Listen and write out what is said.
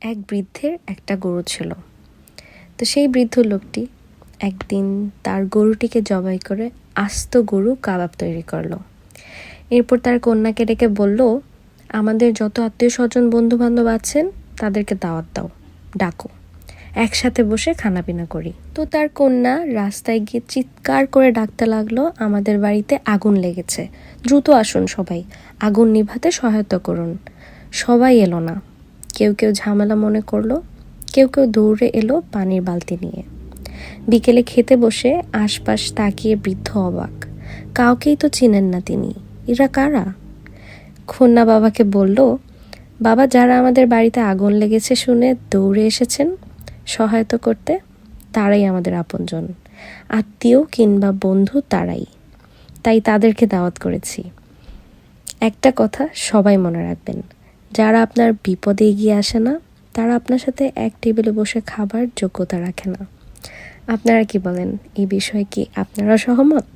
এক বৃদ্ধের একটা গরু ছিল। তো সেই বৃদ্ধ লোকটি একদিন তার গরুটিকে জবাই করে আস্ত গরু কাবাব তৈরি করল। এরপর তার কন্যাকে ডেকে বলল, আমাদের যত আত্মীয় স্বজন বন্ধু বান্ধব আছেন, তাদেরকে দাওয়াত দাও, ডাকো। একসাথে বসে খানাপিনা করি। তো তার কন্যা রাস্তায় গিয়ে চিৎকার করে ডাকতে লাগল, আমাদের বাড়িতে আগুন লেগেছে। দ্রুত আসুন সবাই। আগুন নিভাতে সহায়তা করুন। সবাই এলো না। কেউ কেউ ঝামেলা মনে করল, কেউ কেউ দৌড়ে এলো পানির বালতি নিয়ে। বিকেলে খেতে বসে আশপাশ তাকিয়ে বৃদ্ধ অবাক। কাউকেই তো চিনেন না তিনি। এরা কারা? খন্না বাবাকে বলল, বাবা, যারা আমাদের বাড়িতে আগুন লেগেছে শুনে দৌড়ে এসেছেন সহায়তা করতে, তারাই আমাদের আপনজন। আত্মীয় কিংবা বন্ধু তারাই। তাই তাদেরকে দাওয়াত করেছি। একটা কথা সবাই মনে রাখবেন যারা আপনার বিপদে এগিয়ে আসে না, তারা আপনার সাথে এক টেবিলে বসে খাবার যোগ্যতা রাখে না। আপনারা কি বলেন, এই বিষয়ে কি আপনারা সহমত?